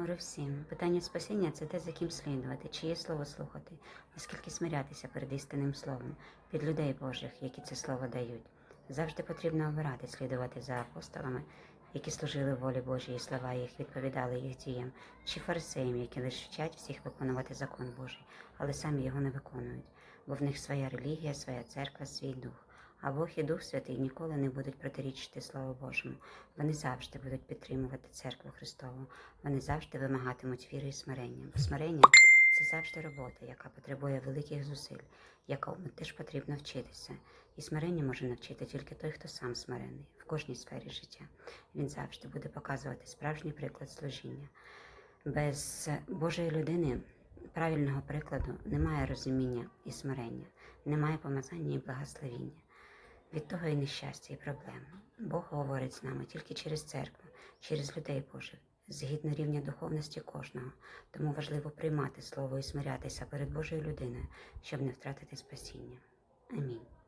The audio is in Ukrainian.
Може всім. Питання спасіння це те, за ким слідувати, чиє слово слухати, наскільки смирятися перед істинним словом, під людей Божих, які це слово дають. Завжди потрібно обирати, слідувати за апостолами, які служили волі Божій, і слова їх відповідали їх діям, чи фарисеям, які лише вчать всіх виконувати закон Божий, але самі його не виконують, бо в них своя релігія, своя церква, свій дух. А Бог і Дух Святий ніколи не будуть протирічити Слову Божому. Вони завжди будуть підтримувати церкву Христову. Вони завжди вимагатимуть віри і смирення. Смирення це завжди робота, яка потребує великих зусиль, якому теж потрібно вчитися. І смирення може навчити тільки той, хто сам смирений в кожній сфері життя. Він завжди буде показувати справжній приклад служіння. Без Божої людини правильного прикладу немає розуміння і смирення, немає помазання і благословіння. Від того і нещастя, і проблеми. Бог говорить з нами тільки через церкву, через людей Божих, згідно рівня духовності кожного. Тому важливо приймати слово і смирятися перед Божою людиною, щоб не втратити спасіння. Амінь.